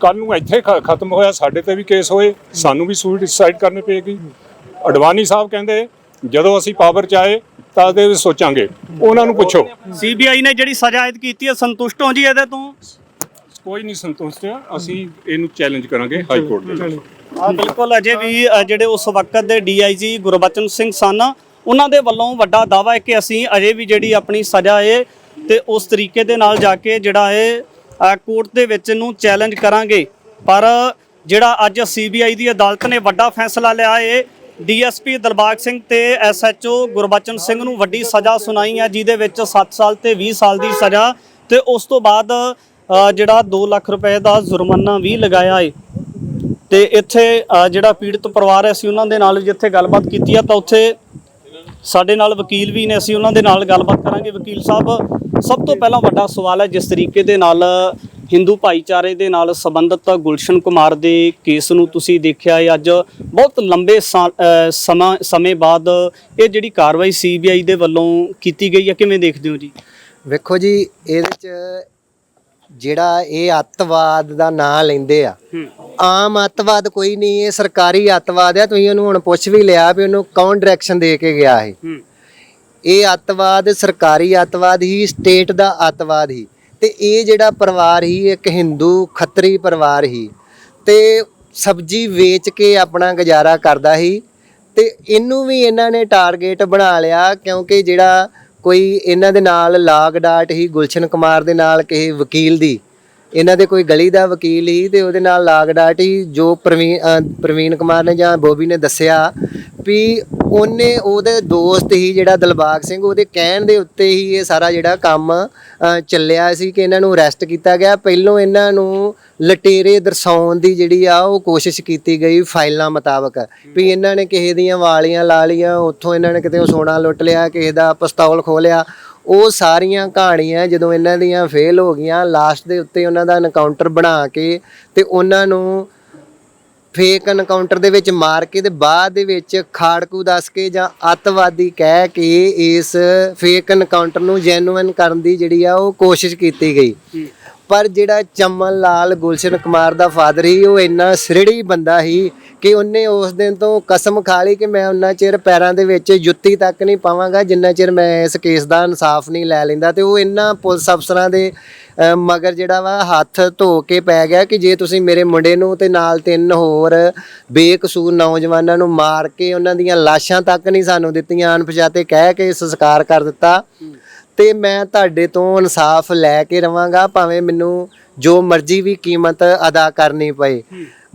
Speaker 2: ਕੱਲ ਨੂੰ ਇੱਥੇ ਖਤਮ ਹੋਇਆ ਸਾਡੇ ਤੇ ਵੀ ਕੇਸ ਹੋਏ ਸਾਨੂੰ ਵੀ ਸੁਸਾਈਡ ਕਰਨੀ ਪਏਗੀ। ਅਡਵਾਨੀ ਸਾਹਿਬ ਕਹਿੰਦੇ ਜਦੋਂ ਅਸੀਂ ਪਾਵਰ ਚ ਆਏ ਤਾਂ ਇਹਦੇ ਵਿੱਚ ਸੋਚਾਂਗੇ। ਉਹਨਾਂ ਨੂੰ ਪੁੱਛੋ।
Speaker 1: ਸੀਬੀਆਈ ਨੇ ਜਿਹੜੀ ਸਜ਼ਾ ਆਇਦ ਕੀਤੀ ਹੈ ਸੰਤੁਸ਼ਟ ਹੋ ਜੀ ਇਹਦੇ ਤੋਂ?
Speaker 2: ਕੋਈ ਨਹੀਂ ਸੰਤੁਸ਼ਟ ਅਸੀਂ ਇਹਨੂੰ ਚੈਲੰਜ ਕਰਾਂਗੇ ਹਾਈ ਕੋਰਟ ਦੇ ਵਿੱਚ।
Speaker 1: ਆ ਬਿਲਕੁਲ ਅਜੇ ਵੀ ਜਿਹੜੇ ਉਸ ਵਕਤ ਦੇ ਡੀਆਈਜੀ ਗੁਰਬਚਨ ਸਿੰਘ ਸਨ ਉਹਨਾਂ ਦੇ ਵੱਲੋਂ ਵੱਡਾ ਦਾਵਾ ਹੈ ਕਿ ਅਸੀਂ ਅਜੇ ਵੀ ਜਿਹੜੀ ਆਪਣੀ ਸਜ਼ਾ ਹੈ ਤੇ ਉਸ ਤਰੀਕੇ ਦੇ ਨਾਲ ਜਾ ਕੇ ਜਿਹੜਾ ਹੈ ਕੋਰਟ ਦੇ ਵਿੱਚ ਇਹਨੂੰ ਚੈਲੰਜ ਕਰਾਂਗੇ। ਪਰ ਜਿਹੜਾ ਅੱਜ ਸੀਬੀਆਈ ਦੀ ਅਦਾਲਤ ਨੇ ਵੱਡਾ ਫੈਸਲਾ ਲਿਆ ਹੈ ਡੀਐਸਪੀ ਦਿਲਬਾਗ ਸਿੰਘ ਤੇ ਐਸਐਚਓ ਗੁਰਬਚਨ ਸਿੰਘ ਨੂੰ ਵੱਡੀ ਸਜ਼ਾ ਸੁਣਾਈ ਹੈ, ਜਿਹਦੇ ਵਿੱਚ 7 ਸਾਲ ਤੇ 20 ਸਾਲ ਦੀ ਸਜ਼ਾ ਤੇ ਉਸ ਤੋਂ ਬਾਅਦ ਜਿਹੜਾ 2 ਲੱਖ ਰੁਪਏ ਦਾ ਜੁਰਮਾਨਾ ਵੀ ਲਗਾਇਆ ਏ। ਤੇ ਇੱਥੇ ਜਿਹੜਾ ਪੀੜਤ ਪਰਿਵਾਰ ਹੈ, ਅਸੀਂ ਉਹਨਾਂ ਦੇ ਨਾਲ ਜਿੱਥੇ ਗੱਲਬਾਤ ਕੀਤੀ ਆ ਤਾਂ ਉੱਥੇ ਸਾਡੇ ਨਾਲ ਵਕੀਲ ਵੀ ਨੇ, ਅਸੀਂ ਉਹਨਾਂ ਦੇ ਨਾਲ ਗੱਲਬਾਤ ਕਰਾਂਗੇ। ਵਕੀਲ ਸਾਹਿਬ ਸਭ ਤੋਂ ਪਹਿਲਾਂ ਵੱਡਾ ਸਵਾਲ ਹੈ ਜਿਸ ਤਰੀਕੇ ਦੇ ਨਾਲ ਹਿੰਦੂ ਭਾਈਚਾਰੇ ਦੇ ਨਾਲ ਸੰਬੰਧਿਤ ਗੁਲਸ਼ਨ ਕੁਮਾਰ ਦੇ ਕੇਸ ਨੂੰ ਤੁਸੀਂ ਦੇਖਿਆ ਹੈ। ਅੱਜ ਬਹੁਤ ਲੰਬੇ ਸਮਾਂ ਸਮੇਂ ਬਾਅਦ ਇਹ ਜਿਹੜੀ ਕਾਰਵਾਈ ਸੀਬੀਆਈ ਦੇ ਵੱਲੋਂ ਕੀਤੀ ਗਈ ਹੈ ਕਿਵੇਂ ਦੇਖਦੇ ਹੋ ਜੀ?
Speaker 3: ਵੇਖੋ ਜੀ ਇਹਦੇ ਚ ਜਿਹੜਾ ਇਹ ਅੱਤਵਾਦ ਦਾ ਨਾਂ ਲੈਂਦੇ ਆ
Speaker 1: ਹੂੰ।
Speaker 3: ਆਮ ਅੱਤਵਾਦ ਕੋਈ ਨਹੀਂ ਇਹ ਸਰਕਾਰੀ ਅੱਤਵਾਦ ਆ ਤੁਸੀਂ ਉਹਨੂੰ ਹੁਣ ਪੁੱਛ ਵੀ ਲਿਆ ਵੀ ਉਹਨੂੰ ਕੌਣ ਡਾਇਰੈਕਸ਼ਨ ਦੇ ਕੇ ਗਿਆ ਹੈ
Speaker 1: ਹੂੰ।
Speaker 3: ਇਹ ਅੱਤਵਾਦ ਸਰਕਾਰੀ ਅੱਤਵਾਦ ਹੀ ਸਟੇਟ ਦਾ ਅੱਤਵਾਦ ਹੀ। ਤੇ ਇਹ ਜਿਹੜਾ ਪਰਿਵਾਰ ਹੀ, ਇੱਕ ਹਿੰਦੂ ਖੱਤਰੀ ਪਰਿਵਾਰ ਹੀ। ਤੇ ਸਬਜ਼ੀ ਵੇਚ ਕੇ ਆਪਣਾ ਗੁਜ਼ਾਰਾ ਕਰਦਾ ਸੀ ਤੇ ਇਹਨੂੰ ਵੀ ਇਹਨਾਂ ਨੇ ਟਾਰਗੇਟ ਬਣਾ ਲਿਆ, ਕਿਉਂਕਿ ਜਿਹੜਾ ਕੋਈ ਇਹਨਾਂ ਦੇ ਨਾਲ ਲਾਗ ਡਾਟ ਹੀ, ਗੁਲਸ਼ਨ ਕੁਮਾਰ ਦੇ ਨਾਲ ਕਿਸੇ ਵਕੀਲ ਦੀ ਇਹਨਾਂ ਦੇ ਕੋਈ ਗਲੀ ਦਾ ਵਕੀਲ ਹੀ ਤੇ ਉਹਦੇ ਨਾਲ ਲਾਗ ਡਾਟ ਹੀ ਜੋ ਪ੍ਰਵੀਨ ਅਹ ਪ੍ਰਵੀਨ ਕੁਮਾਰ ਨੇ ਜਾਂ ਬੋਬੀ ਨੇ ਦੱਸਿਆ ਵੀ ਉਹਨੇ ਉਹਦੇ ਦੋਸਤ ਹੀ ਜਿਹੜਾ ਦਿਲਬਾਗ ਸਿੰਘ ਉਹਦੇ ਕਹਿਣ ਦੇ ਉੱਤੇ ਹੀ ਇਹ ਸਾਰਾ ਜਿਹੜਾ ਕੰਮ ਅਹ, ਚੱਲਿਆ ਸੀ ਕਿ ਇਹਨਾਂ ਨੂੰ ਅਰੈਸਟ ਕੀਤਾ ਗਿਆ। ਪਹਿਲੋਂ ਇਹਨਾਂ ਨੂੰ ਲਟੇਰੇ ਦਰਸਾਉਣ ਦੀ ਜਿਹੜੀ ਆ ਉਹ ਕੋਸ਼ਿਸ਼ ਕੀਤੀ ਗਈ ਫਾਈਲਾਂ ਮੁਤਾਬਕ ਵੀ ਇਹਨਾਂ ਨੇ ਕਿਸੇ ਦੀਆਂ ਵਾਲੀਆਂ ਲਾ ਲੀਆਂ ਉੱਥੋਂ ਇਹਨਾਂ ਨੇ ਕਿਤੇ ਉਹ ਸੋਨਾ ਲੁੱਟ ਲਿਆ ਕਿਸੇ ਦਾ ਪਿਸਤੌਲ ਖੋਲਿਆ ਉਹ ਸਾਰੀਆਂ ਕਹਾਣੀਆਂ ਜਦੋਂ ਇਹਨਾਂ ਦੀਆਂ ਫੇਲ ਹੋ ਗਈਆਂ ਲਾਸਟ ਦੇ ਉੱਤੇ ਉਹਨਾਂ ਦਾ ਐਨਕਾਊਂਟਰ ਬਣਾ ਕੇ ਤੇ ਉਹਨਾਂ ਨੂੰ ਫੇਕ ਐਨਕਾਊਂਟਰ ਦੇ ਵਿੱਚ ਮਾਰ ਕੇ ਤੇ ਬਾਅਦ ਦੇ ਵਿੱਚ ਖਾੜਕੂ ਦੱਸ ਕੇ ਜਾਂ ਅੱਤਵਾਦੀ ਕਹਿ ਕੇ ਇਸ ਫੇਕ ਐਨਕਾਊਂਟਰ ਨੂੰ ਜੈਨੂਇਨ ਕਰਨ ਦੀ ਜਿਹੜੀ ਆ ਉਹ ਕੋਸ਼ਿਸ਼ ਕੀਤੀ ਗਈ। ਪਰ ਜਿਹੜਾ ਚਮਨ ਲਾਲ ਗੁਲਸ਼ਨ ਕੁਮਾਰ ਦਾ ਫਾਦਰ ਹੀ ਉਹ ਇੰਨਾ ਸਿਰੜੀ ਬੰਦਾ ਸੀ ਕਿ ਉਹਨੇ ਉਸ ਦਿਨ ਤੋਂ ਕਸਮ ਖਾ ਲਈ ਕਿ ਮੈਂ ਉਹਨਾਂ ਚਿਰ ਪੈਰਾਂ ਦੇ ਵਿੱਚ ਜੁੱਤੀ ਤੱਕ ਨਹੀਂ ਪਾਵਾਂਗਾ, ਜਿੰਨਾ ਚਿਰ ਮੈਂ ਇਸ ਕੇਸ ਦਾ ਇਨਸਾਫ ਨਹੀਂ ਲੈ ਲੈਂਦਾ। ਤੇ ਉਹ ਇੰਨਾ ਪੁਲਿਸ ਅਫਸਰਾਂ ਦੇ ਮਗਰ ਜਿਹੜਾ ਵਾ ਹੱਥ ਧੋ ਕੇ ਪੈ ਗਿਆ ਕਿ ਜੇ ਤੁਸੀਂ ਮੇਰੇ ਮੁੰਡੇ ਨੂੰ ਤੇ ਨਾਲ ਤਿੰਨ ਹੋਰ ਬੇਕਸੂਰ ਨੌਜਵਾਨਾਂ ਨੂੰ ਮਾਰ ਕੇ ਉਹਨਾਂ ਦੀਆਂ ਲਾਸ਼ਾਂ ਤੱਕ ਨਹੀਂ ਸਾਨੂੰ ਦਿੱਤੀਆਂ, ਅਣਪਛਾਤੇ ਕਹਿ ਕੇ ਸੰਸਕਾਰ ਕਰ ਦਿੱਤਾ। ਤੇ ਮੈਂ ਤੁਹਾਡੇ ਤੋਂ ਇਨਸਾਫ ਲੈ ਕੇ ਰਵਾਂਗਾ ਭਾਵੇਂ ਮੈਨੂੰ ਜੋ ਮਰਜ਼ੀ ਵੀ ਕੀਮਤ ਅਦਾ ਕਰਨੀ ਪਏ।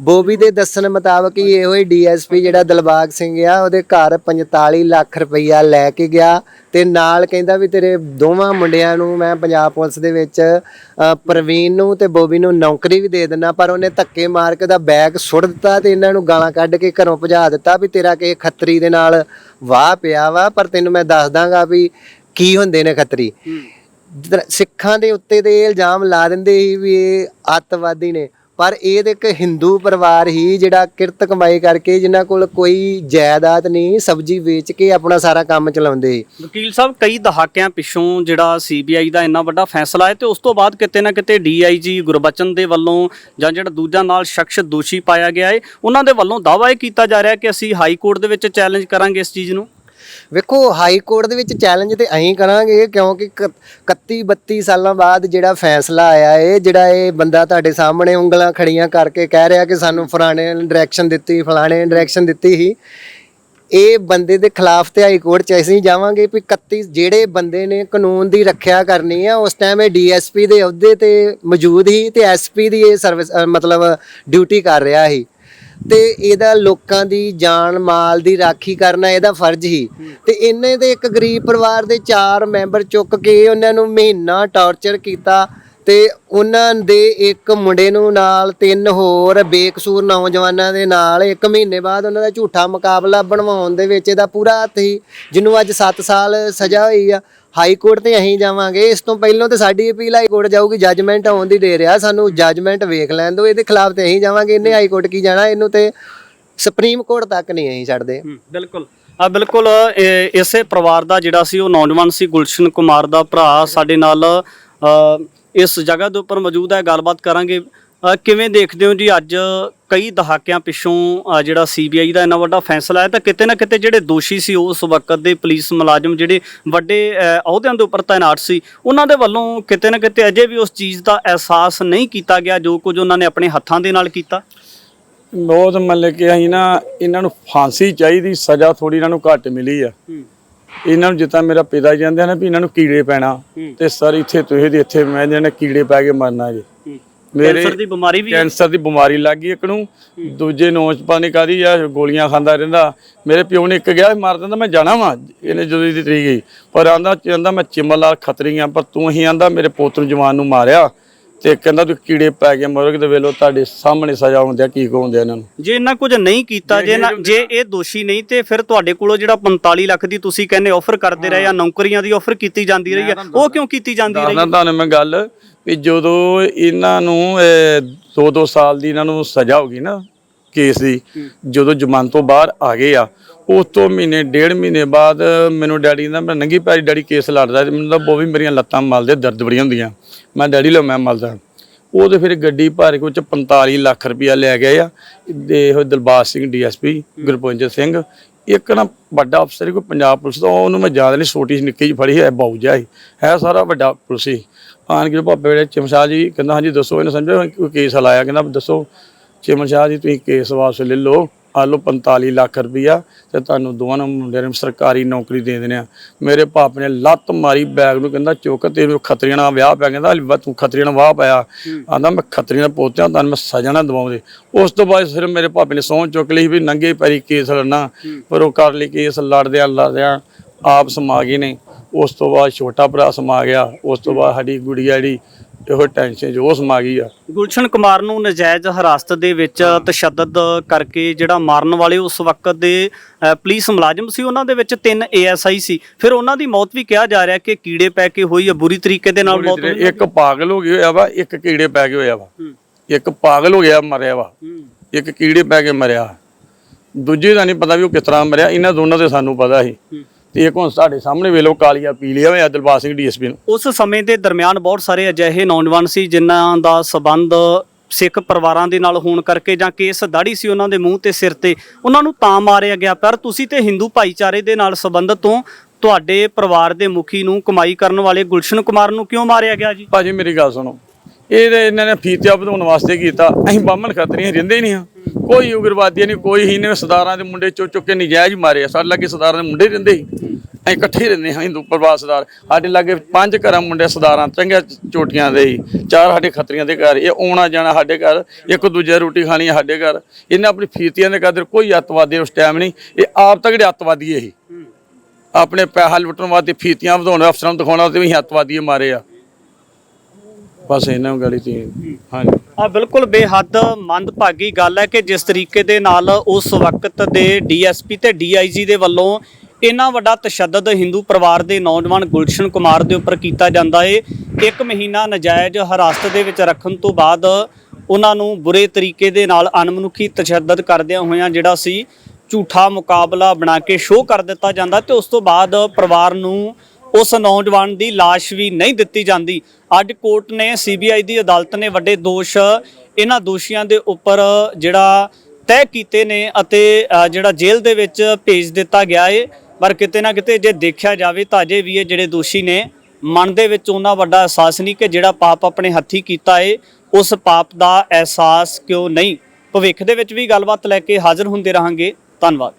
Speaker 3: ਬੋਬੀ ਦੇ ਦੱਸਣ ਮੁਤਾਬਕ ਹੀ ਇਹੋ ਹੀ ਡੀਐਸਪੀ ਜਿਹੜਾ ਦਿਲਬਾਗ ਸਿੰਘ ਆ ਉਹਦੇ ਘਰ 45 ਲੱਖ ਰੁਪਈਆ ਲੈ ਕੇ ਗਿਆ ਤੇ ਨਾਲ ਕਹਿੰਦਾ ਵੀ ਤੇਰੇ ਦੋਵਾਂ ਮੁੰਡਿਆਂ ਨੂੰ ਮੈਂ ਪੰਜਾਬ ਪੁਲਿਸ ਦੇ ਵਿੱਚ ਅ, ਪ੍ਰਵੀਨ ਨੂੰ ਤੇ ਬੋਬੀ ਨੂੰ ਨੌਕਰੀ ਵੀ ਦੇ ਦਿੰਦਾ ਪਰ ਉਹਨੇ ਧੱਕੇ ਮਾਰ ਕੇ ਉਹਦਾ ਬੈਗ ਸੁੱਟ ਦਿੱਤਾ ਤੇ ਇਹਨਾਂ ਨੂੰ ਗਾਲਾਂ ਕੱਢ ਕੇ ਘਰੋਂ ਭਜਾ ਦਿੱਤਾ ਵੀ ਤੇਰਾ ਕਿਸੇ ਖੱਤਰੀ ਦੇ ਨਾਲ ਵਾਹ ਪਿਆ ਵਾ ਪਰ ਤੈਨੂੰ ਮੈਂ ਦੱਸ ਦਾਂਗਾ ਵੀ ਕੀ ਹੁੰਦੇ ਨੇ ਖੱਤਰੀ? ਸਿੱਖਾਂ ਦੇ ਉੱਤੇ ਤੇ ਇਹ ਇਲਜ਼ਾਮ ਲਾ ਦਿੰਦੇ ਸੀ ਵੀ ਇਹ ਅੱਤਵਾਦੀ ਨੇ। ਪਰ ਇਹ ਤੇ ਇੱਕ ਹਿੰਦੂ ਪਰਿਵਾਰ ਹੀ ਜਿਹੜਾ ਕਿਰਤ ਕਮਾਈ ਕਰਕੇ ਜਿਨ੍ਹਾਂ ਕੋਲ ਕੋਈ ਜਾਇਦਾਦ ਨਹੀਂ ਸਬਜ਼ੀ ਵੇਚ ਕੇ ਆਪਣਾ ਸਾਰਾ ਕੰਮ ਚਲਾਉਂਦੇ।
Speaker 1: ਵਕੀਲ ਸਾਹਿਬ ਕਈ ਦਹਾਕਿਆਂ ਪਿੱਛੋਂ ਜਿਹੜਾ ਸੀਬੀਆਈ ਦਾ ਇੰਨਾ ਵੱਡਾ ਫੈਸਲਾ ਹੈ ਤੇ ਉਸ ਤੋਂ ਬਾਅਦ ਕਿਤੇ ਨਾ ਕਿਤੇ ਡੀਆਈਜੀ ਗੁਰਬਚਨ ਦੇ ਵੱਲੋਂ ਜਾਂ ਜਿਹੜਾ ਦੂਜਾ ਨਾਲ ਸ਼ਖਸ ਦੋਸ਼ੀ ਪਾਇਆ ਗਿਆ ਹੈ ਉਹਨਾਂ ਦੇ ਵੱਲੋਂ ਦਾਅਵਾ ਇਹ ਕੀਤਾ ਜਾ ਰਿਹਾ ਕਿ ਅਸੀਂ ਹਾਈ ਕੋਰਟ ਦੇ ਵਿੱਚ ਚੈਲੰਜ ਕਰਾਂਗੇ ਇਸ ਚੀਜ਼ ਨੂੰ?
Speaker 3: ਵੇਖੋ ਹਾਈ ਕੋਰਟ ਦੇ ਵਿੱਚ ਚੈਲੰਜ ਤੇ ਅਸੀਂ ਕਰਾਂਗੇ, ਕਿਉਂਕਿ ਕ- 31 32 ਸਾਲਾਂ ਬਾਅਦ ਜਿਹੜਾ ਫੈਸਲਾ ਆਇਆ ਏ, ਜਿਹੜਾ ਇਹ ਬੰਦਾ ਤੁਹਾਡੇ ਸਾਹਮਣੇ ਉਂਗਲਾਂ ਖੜੀਆਂ ਕਰਕੇ ਕਹਿ ਰਿਹਾ ਕਿ ਸਾਨੂੰ ਫਲਾਣੇ ਨੇ ਡਾਇਰੈਕਸ਼ਨ ਦਿੱਤੀ, ਫਲਾਣੇ ਨੇ ਡਾਇਰੈਕਸ਼ਨ ਦਿੱਤੀ ਸੀ। ਇਹ ਬੰਦੇ ਦੇ ਖਿਲਾਫ ਤੇ ਹਾਈ ਕੋਰਟ ਚ ਅਸੀਂ ਜਾਵਾਂਗੇ ਵੀ 31 ਜਿਹੜੇ ਬੰਦੇ ਨੇ ਕਾਨੂੰਨ ਦੀ ਰੱਖਿਆ ਕਰਨੀ ਆ, ਉਸ ਟਾਈਮ ਇਹ ਡੀਐਸਪੀ ਦੇ ਅਹੁਦੇ ਤੇ ਮੌਜੂਦ ਸੀ ਤੇ ਐਸਪੀ ਦੀ ਇਹ ਸਰਵਿਸ ਮਤਲਬ ਡਿਊਟੀ ਕਰ ਰਿਹਾ ਸੀ। ਤੇ ਇਹਦਾ ਲੋਕਾਂ ਦੀ ਜਾਨ, ਮਾਲ ਦੀ ਰਾਖੀ ਕਰਨਾ ਇਹਦਾ ਫਰਜ਼ ਹੀ। ਤੇ ਇਹਨੇ ਦੇ ਇੱਕ ਗਰੀਬ ਪਰਿਵਾਰ ਦੇ ਚਾਰ ਮੈਂਬਰ ਚੁੱਕ ਕੇ ਉਹਨਾਂ ਨੂੰ ਮਹੀਨਾ ਟਾਰਚਰ ਕੀਤਾ। ਤੇ ਉਹਨਾਂ ਦੇ ਇੱਕ ਮੁੰਡੇ ਨੂੰ ਨਾਲ ਤਿੰਨ ਹੋਰ ਬੇਕਸੂਰ ਨੌਜਵਾਨਾਂ ਦੇ ਨਾਲ ਇੱਕ ਮਹੀਨੇ ਬਾਅਦ ਉਹਨਾਂ ਦਾ ਝੂਠਾ ਮੁਕਾਬਲਾ ਬਣਵਾਉਣ ਦੇ ਵਿੱਚ ਇਹਦਾ ਪੂਰਾ ਹੱਥ ਸੀ ਜਿਹਨੂੰ ਅੱਜ 7 ਸਾਲ ਸਜ਼ਾ ਹੋਈ ਆ, ਹਾਈ ਕੋਰਟ ਤੇ ਅਸੀਂ ਜਾਵਾਂਗੇ। ਇਸ ਤੋਂ ਪਹਿਲਾਂ ਤੇ ਸਾਡੀ ਅਪੀਲ ਹਾਈ ਕੋਰਟ ਜਾਊਗੀ, ਜੱਜਮੈਂਟ ਆਉਣ ਦੀ ਦੇ ਰਿਹਾ ਸਾਨੂੰ ਜੱਜਮੈਂਟ ਵੇਖ ਲੈਣ ਦਿਓ, ਇਹਦੇ ਖਿਲਾਫ ਤੇ ਅਸੀਂ ਜਾਵਾਂਗੇ। ਇਹਨੇ ਹਾਈ ਕੋਰਟ ਕੀ ਜਾਣਾ, ਇਹਨੂੰ ਤੇ ਸੁਪਰੀਮ ਕੋਰਟ ਤੱਕ ਨਹੀਂ ਅਸੀਂ ਛੱਡਦੇ।
Speaker 1: ਬਿਲਕੁਲ। ਆ, ਬਿਲਕੁਲ ਇਸੇ ਪਰਿਵਾਰ ਦਾ ਜਿਹੜਾ ਸੀ, ਉਹ ਨੌਜਵਾਨ ਸੀ ਗੁਲਸ਼ਨ ਕੁਮਾਰ ਦਾ ਭਰਾ, ਸਾਡੇ ਨਾਲ ਇਸ ਜਗ੍ਹਾ ਦੇ ਉੱਪਰ ਮੌਜੂਦ ਹੈ ਗੱਲਬਾਤ ਕਰਾਂਗੇ। ਕਿਵੇਂ ਦੇਖਦੇ ਹੋ ਜੀ ਅੱਜ ਕਈ ਦਹਾਕਿਆਂ ਪਿੱਛੋਂ ਜਿਹੜਾ ਸੀਬੀਆਈ ਦਾ ਇੰਨਾ ਵੱਡਾ ਫੈਸਲਾ ਹੈ ਤਾਂ ਕਿਤੇ ਨਾ ਕਿਤੇ ਜਿਹੜੇ ਦੋਸ਼ੀ ਸੀ ਉਸ ਵਕਤ ਦੇ ਪੁਲਿਸ ਮੁਲਾਜ਼ਮ ਜਿਹੜੇ ਵੱਡੇ ਅਹੁਦਿਆਂ ਦੇ ਉੱਪਰ ਤਾਇਨਾਤ ਸੀ ਉਹਨਾਂ ਦੇ ਵੱਲੋਂ ਕਿਤੇ ਨਾ ਕਿਤੇ ਅਜੇ ਵੀ ਉਸ ਚੀਜ਼ ਦਾ ਅਹਿਸਾਸ ਨਹੀਂ ਕੀਤਾ ਗਿਆ ਜੋ ਕੁਝ ਉਹਨਾਂ ਨੇ ਆਪਣੇ ਹੱਥਾਂ ਦੇ ਨਾਲ ਕੀਤਾ?
Speaker 4: ਬਹੁਤ ਮਤਲਬ ਕਿ ਅਸੀਂ ਨਾ ਇਹਨਾਂ ਨੂੰ ਫਾਂਸੀ ਚਾਹੀਦੀ ਸਜ਼ਾ ਥੋੜੀ ਇਹਨਾਂ ਨੂੰ ਘੱਟ ਮਿਲੀ ਆ। ਇਹਨਾਂ ਨੂੰ ਜਿੱਦਾਂ ਮੇਰਾ ਪਿਤਾ ਜੀ ਕਹਿੰਦੇ ਆ ਨਾ ਵੀ ਇਹਨਾਂ ਨੂੰ ਕੀੜੇ ਪੈਣਾ ਤੇ ਸਰ ਇੱਥੇ ਤੁਸੀਂ ਦੇ ਇੱਥੇ ਮੈਂ ਜਿਹਨੇ ਕੀੜੇ ਪੈ ਕੇ ਮਰਨਾ ਜੀ। ਮੇਰੇ
Speaker 1: ਕੈਂਸਰ ਦੀ ਬਿਮਾਰੀ ਵੀ
Speaker 4: ਕੈਂਸਰ ਦੀ ਬਿਮਾਰੀ ਲੱਗ ਗਈ ਇੱਕ ਨੂੰ। ਦੂਜੇ ਨੂੰ ਪਾਣੀ ਕਾਦੀ ਆ ਗੋਲੀਆਂ ਖਾਂਦਾ ਰਹਿੰਦਾ। ਮੇਰੇ ਪਿਓ ਨੇ ਇੱਕ ਗਿਆ ਮਾਰ ਦਿੰਦਾ ਮੈਂ ਜਾਣਾ ਵਾ। ਇਹਨੇ ਜਦੋਂ ਦੀ ਤਰੀ ਗਈ। ਪਰ ਆਂਦਾ ਕਹਿੰਦਾ ਮੈਂ ਚਿਮਲ ਲਾਲ ਖਤਰੀ ਆ ਪਰ ਤੂੰ ਹੀ ਆਂਦਾ ਮੇਰੇ ਪੁੱਤ ਨੂੰ ਜਵਾਨ ਨੂੰ ਮਾਰਿਆ। ਤੇ ਕਹਿੰਦਾ ਤੂੰ ਕੀੜੇ ਪੈ ਗਏ ਮਰਗ ਦੇ ਵੇਲੋ ਤੁਹਾਡੇ ਸਾਹਮਣੇ ਸਜ਼ਾ ਹੁੰਦੀ ਆ ਕੀ ਕਹੋਂਦੇ ਇਹਨਾਂ ਨੂੰ।
Speaker 1: ਜੇ ਇਹਨਾਂ ਕੁਝ ਨਹੀਂ ਕੀਤਾ ਜੇ ਨਾ ਜੇ ਇਹ ਦੋਸ਼ੀ ਨਹੀਂ ਤੇ ਫਿਰ ਤੁਹਾਡੇ ਕੋਲੋਂ ਜਿਹੜਾ 45 ਲੱਖ ਦੀ ਤੁਸੀਂ ਕਹਿੰਦੇ ਆਫਰ ਕਰਦੇ ਰਹੇ ਆ ਨੌਕਰੀਆਂ ਦੀ ਆਫਰ ਕੀਤੀ ਜਾਂਦੀ ਰਹੀ ਹੈ ਉਹ ਕਿਉਂ ਕੀਤੀ ਜਾਂਦੀ ਰਹੀ
Speaker 4: ਦੱਸਦਾ ਤੁਹਾਨੂੰ ਮੈਂ ਗੱਲ ਵੀ ਜਦੋਂ ਇਹਨਾਂ ਨੂੰ 2-2 ਸਾਲ ਦੀ ਇਹਨਾਂ ਨੂੰ ਸਜ਼ਾ ਹੋ ਗਈ ਨਾ ਕੇਸ ਦੀ ਜਦੋਂ ਜ਼ਮਾਨਤ ਤੋਂ ਬਾਹਰ ਆ ਗਏ ਆ ਉਸ ਤੋਂ ਮਹੀਨੇ, ਡੇਢ ਮਹੀਨੇ ਬਾਅਦ ਮੈਨੂੰ ਡੈਡੀ ਕਹਿੰਦਾ, ਮੈਂ ਨੰਗੀ ਪੈਰੀ ਡੈਡੀ ਕੇਸ ਲੜਦਾ ਤੇ ਮੈਨੂੰ ਤਾਂ ਬੋਵੀ ਮੇਰੀਆਂ ਲੱਤਾਂ ਮਲਦੇ, ਦਰਦ ਬੜੀਆਂ ਹੁੰਦੀਆਂ। ਮੈਂ ਡੈਡੀ ਲੋ ਮੈਂ ਮਲਦਾ। ਉਹ ਤੇ ਫਿਰ ਗੱਡੀ ਭਰ ਕੇ ਵਿੱਚ ਚ 45 ਲੱਖ ਰੁਪਇਆ ਲੈ ਗਏ ਆ ਦੇ ਉਹ ਦਿਲਬਾਗ ਸਿੰਘ ਡੀਐਸਪੀ ਗੁਰਪੰਜਤ ਸਿੰਘ। ਇੱਕ ਨਾ ਵੱਡਾ ਅਫਸਰ ਸੀ, ਕੋਈ ਪੰਜਾਬ ਪੁਲਿਸ ਦਾ ਉਹਨੂੰ ਮੈਂ ਯਾਦ ਨਹੀਂ ਛੋਟੀ ਜਿਹੀ ਨਿੱਕੀ ਜਿਹੀ ਫੜੀ ਹੈ ਬਾਊ ਹੀ ਹੈ ਸਾਰਾ ਵੱਡਾ ਪੁਲਿਸ ਸੀ। ਆਣ ਕੇ ਭਾਪੇ ਵੇਲੇ ਚਮਸ਼ਾ ਜੀ ਕਹਿੰਦਾ, ਹਾਂਜੀ ਦੱਸੋ ਇਹਨੂੰ ਸਮਝੋ, ਕੋਈ ਕੇਸ ਹਲਾਇਆ ਕਹਿੰਦਾ ਦੱਸੋ। ਚਮਸ਼ਾ ਜੀ, ਤੁਸੀਂ ਕੇਸ ਵਾਪਸ ਲੈ ਲਓ। ਆ ਲਓ 45 ਲੱਖ ਰੁਪਈਆ ਤੇ ਤੁਹਾਨੂੰ ਦੋਵਾਂ ਨੂੰ ਮੁੰਡਿਆਂ ਨੂੰ ਸਰਕਾਰੀ ਨੌਕਰੀ ਦੇ ਦੇਣੇ ਆ। ਮੇਰੇ ਪਾਪ ਨੇ ਲੱਤ ਮਾਰੀ, ਬੈਗ ਨੂੰ ਕਹਿੰਦਾ ਚੁੱਕ ਤੈਨੂੰ ਖਤਰੀਆਂ ਨਾਲ ਵਿਆਹ ਪਿਆ ਕਹਿੰਦਾ ਹਲੀ ਤੂੰ ਖਤਰੀਆਂ ਨਾਲ ਵਾਹ ਪਾਇਆ ਆਂਦਾ, ਮੈਂ ਖਤਰੀਆਂ ਨਾਲ ਪੋਤਿਆਂ ਤੁਹਾਨੂੰ ਮੈਂ ਸਜ਼ਾ ਨਾ ਦਵਾਉਂਦੇ। ਉਸ ਤੋਂ ਬਾਅਦ ਫਿਰ ਮੇਰੇ ਭਾਪੇ ਨੇ ਸਹੁੰ ਚੁੱਕ ਲਈ ਵੀ ਨੰਗੇ ਪੈਰੀ ਕੇਸ ਲੜਨਾ ਪਰ ਉਹ ਕਰ ਲਈ ਕੇਸ, ਲੜਦਿਆਂ ਲੜਦਿਆਂ ਆਪ ਸਮਾ ਗਏ ਨੇ। ਉਸ ਤੋਂ ਬਾਅਦ ਛੋਟਾ ਭਰਾ ਸਮਾ ਗਿਆ। ਉਸ ਤੋਂ ਬਾਅਦ ਸਾਡੀ ਗੁੜੀਆ ਜਿਹੜੀ ਇਹੋ ਟੈਨਸ਼ਨ ਜੋ ਸਮਾ ਗਈ ਆ।
Speaker 1: ਗੁਲਸ਼ਨ ਕੁਮਾਰ ਨੂੰ ਨਜਾਇਜ਼ ਹਿਰਾਸਤ ਦੇ ਵਿੱਚ ਤਸ਼ੱਦਦ ਕਰਕੇ ਜਿਹੜਾ ਮਾਰਨ ਵਾਲੇ ਉਸ ਵਕਤ ਦੇ ਪੁਲਿਸ ਮੁਲਾਜ਼ਮ ਸੀ ਉਹਨਾਂ ਦੇ ਵਿੱਚ ਤਿੰਨ ਏਐਸਆਈ ਸੀ। ਫਿਰ ਉਹਨਾਂ ਦੀ ਮੌਤ ਵੀ ਕਿਹਾ ਜਾ ਰਿਹਾ ਕਿ ਕੀੜੇ ਪੈ ਕੇ ਹੋਈ ਹੈ ਬੁਰੀ ਤਰੀਕੇ ਦੇ ਨਾਲ ਮੌਤ ਹੋਈ
Speaker 4: ਇੱਕ ਪਾਗਲ ਹੋ ਗਿਆ ਹੋਇਆ ਵਾ ਇੱਕ ਕੀੜੇ ਪੈ ਕੇ ਹੋਇਆ ਵਾ। ਇੱਕ ਪਾਗਲ ਹੋ ਗਿਆ ਮਰਿਆ ਵਾ। ਇੱਕ ਕੀੜੇ ਪੈ ਕੇ ਮਰਿਆ। ਦੂਜੇ ਦਾ ਨਹੀਂ ਪਤਾ ਵੀ ਉਹ ਕਿਸ ਤਰ੍ਹਾਂ ਮਰਿਆ ਇਹਨਾਂ ਦੋਨਾਂ ਦੇ ਸਾਨੂੰ ਪਤਾ ਸੀ। ਤੇ ਇੱਕ ਹੁਣ ਸਾਡੇ ਸਾਹਮਣੇ ਵੇਲੋ ਕਾਲੀਆ ਪੀ ਲਿਆ ਹੋਇਆ ਦਿਲਬਾਗ ਸਿੰਘ ਡੀਐਸਪੀ ਨੂੰ।
Speaker 1: ਉਸ ਸਮੇਂ ਦੇ ਦਰਮਿਆਨ ਬਹੁਤ ਸਾਰੇ ਅਜਿਹੇ ਨੌਜਵਾਨ ਸੀ ਜਿਨ੍ਹਾਂ ਦਾ ਸਬੰਧ ਸਿੱਖ ਪਰਿਵਾਰਾਂ ਦੇ ਨਾਲ ਹੋਣ ਕਰਕੇ ਜਾਂ ਕੇਸ ਦਾੜੀ ਸੀ ਉਹਨਾਂ ਦੇ ਮੂੰਹ ਤੇ ਸਿਰ ਤੇ ਉਹਨਾਂ ਨੂੰ ਤਾਂ ਮਾਰਿਆ ਗਿਆ। ਪਰ ਤੁਸੀਂ ਤੇ ਹਿੰਦੂ ਭਾਈਚਾਰੇ ਦੇ ਨਾਲ ਸੰਬੰਧਤ ਤੋਂ ਤੁਹਾਡੇ ਪਰਿਵਾਰ ਦੇ ਮੁਖੀ ਨੂੰ ਕਮਾਈ ਕਰਨ ਵਾਲੇ ਗੁਲਸ਼ਨ ਕੁਮਾਰ ਨੂੰ ਕਿਉਂ ਮਾਰਿਆ ਗਿਆ ਜੀ?
Speaker 4: ਭਾਜੀ ਮੇਰੀ ਗੱਲ ਸੁਣੋ ਇਹ ਇਹਨਾਂ ਨੇ ਫੀਤਿਆ ਵਧਾਉਣ ਵਾਸਤੇ ਕੀਤਾ। ਅਸੀਂ ਬਾਹਮਣ ਖਤਰੀਆਂ ਰਹਿੰਦੇ ਹੀ ਨਹੀਂ ਹਾਂ। ਕੋਈ ਉਗਰਵਾਦੀ ਨਹੀਂ, ਕੋਈ ਹੀ ਨੇ ਸਰਦਾਰਾਂ ਦੇ ਮੁੰਡੇ ਚੁੱਕ ਚੁੱਕ ਕੇ ਨਜਾਇਜ਼ ਮਾਰੇ ਆ। ਸਾਡੇ ਲਾਗੇ ਸਰਦਾਰਾਂ ਦੇ ਮੁੰਡੇ ਹੀ ਰਹਿੰਦੇ ਸੀ। ਅਸੀਂ ਇਕੱਠੇ ਹੀ ਰਹਿੰਦੇ ਹਾਂ, ਹਿੰਦੂ ਪਰਿਵਾਰ ਸਰਦਾਰ। ਸਾਡੇ ਲਾਗੇ ਪੰਜ ਘਰਾਂ ਮੁੰਡੇ ਸਰਦਾਰਾਂ, ਚੰਗੀਆਂ ਚੋਟੀਆਂ ਦੇ ਸੀ। ਚਾਰ ਸਾਡੇ ਖਤਰੀਆਂ ਦੇ ਘਰ, ਇਹ ਆਉਣਾ ਜਾਣਾ ਸਾਡੇ ਘਰ, ਇੱਕ ਦੂਜੇ ਰੋਟੀ ਖਾਣੀ ਆ ਸਾਡੇ ਘਰ। ਇਹਨਾਂ ਆਪਣੀ ਫੀਤੀਆਂ ਦੇ ਕਦਰ ਕੋਈ ਅੱਤਵਾਦੀ ਉਸ ਟਾਈਮ ਨਹੀਂ। ਇਹ ਆਪ ਤੱਕ ਤਗੜੇ ਅੱਤਵਾਦੀ ਇਹ। ਆਪਣੇ ਪੈਸਾ ਲੁੱਟਣ ਵਾਸਤੇ ਫੀਤੀਆਂ ਵਧਾਉਣ ਅਫਸਰਾਂ ਨੂੰ ਦਿਖਾਉਣ ਵਾਸਤੇ ਵੀ ਅੱਤਵਾਦੀ ਮਾਰੇ ਆ। ਬਸ ਇਹਨਾਂ ਨੂੰ ਗਾੜੀ ਤੀ ਹਾਂਜੀ।
Speaker 1: ਆ, ਬਿਲਕੁਲ ਬੇਹੱਦ ਮੰਦਭਾਗੀ ਗੱਲ ਹੈ ਕਿ ਜਿਸ ਤਰੀਕੇ ਦੇ ਨਾਲ ਉਸ ਵਕਤ ਦੇ ਡੀਐਸਪੀ ਤੇ ਡੀਆਈਜੀ ਦੇ ਵੱਲੋਂ ਇੰਨਾ ਵੱਡਾ ਤਸ਼ੱਦਦ ਹਿੰਦੂ ਪਰਿਵਾਰ ਦੇ ਨੌਜਵਾਨ ਗੁਲਸ਼ਨ ਕੁਮਾਰ ਦੇ ਉੱਪਰ ਕੀਤਾ ਜਾਂਦਾ ਏ। ਇੱਕ ਮਹੀਨਾ ਨਜਾਇਜ਼ ਹਿਰਾਸਤ ਦੇ ਵਿੱਚ ਰੱਖਣ ਤੋਂ ਬਾਅਦ ਉਹਨਾਂ ਨੂੰ ਬੁਰੇ ਤਰੀਕੇ ਦੇ ਨਾਲ ਅਨਮਨੁੱਖੀ ਤਸ਼ੱਦਦ ਕਰਦਿਆਂ ਹੋਇਆਂ ਜਿਹੜਾ ਸੀ ਝੂਠਾ ਮੁਕਾਬਲਾ ਬਣਾ ਕੇ ਸ਼ੋਅ ਕਰ ਦਿੱਤਾ ਜਾਂਦਾ ਤੇ ਉਸ ਤੋਂ ਬਾਅਦ ਪਰਿਵਾਰ ਨੂੰ ਉਸ ਨੌਜਵਾਨ ਦੀ ਲਾਸ਼ ਵੀ ਨਹੀਂ ਦਿੱਤੀ ਜਾਂਦੀ। ਅੱਜ ਕੋਰਟ ਨੇ ਸੀਬੀਆਈ ਦੀ ਅਦਾਲਤ ਨੇ ਵੱਡੇ ਦੋਸ਼ ਇਹਨਾਂ ਦੋਸ਼ੀਆਂ ਦੇ ਉੱਪਰ ਜਿਹੜਾ ਤੈਅ ਕੀਤੇ ਨੇ ਅਤੇ ਜਿਹੜਾ ਜੇਲ੍ਹ ਦੇ ਵਿੱਚ ਭੇਜ ਦਿੱਤਾ ਗਿਆ ਏ। ਪਰ ਕਿਤੇ ਨਾ ਕਿਤੇ ਜੇ ਦੇਖਿਆ ਜਾਵੇ ਤਾਂ ਅਜੇ ਵੀ ਇਹ ਜਿਹੜੇ ਦੋਸ਼ੀ ਨੇ, ਮਨ ਦੇ ਵਿੱਚ ਉਹਨਾਂ ਵੱਡਾ ਅਹਿਸਾਸ ਨਹੀਂ ਕਿ ਜਿਹੜਾ ਪਾਪ ਆਪਣੇ ਹੱਥੀ ਕੀਤਾ ਏ, ਉਸ ਪਾਪ ਦਾ ਅਹਿਸਾਸ ਕਿਉਂ ਨਹੀਂ? ਭਵਿੱਖ ਦੇ ਵਿੱਚ ਵੀ ਗੱਲਬਾਤ ਲੈ ਕੇ ਹਾਜ਼ਰ ਹੁੰਦੇ ਰਹਾਂਗੇ। ਧੰਨਵਾਦ।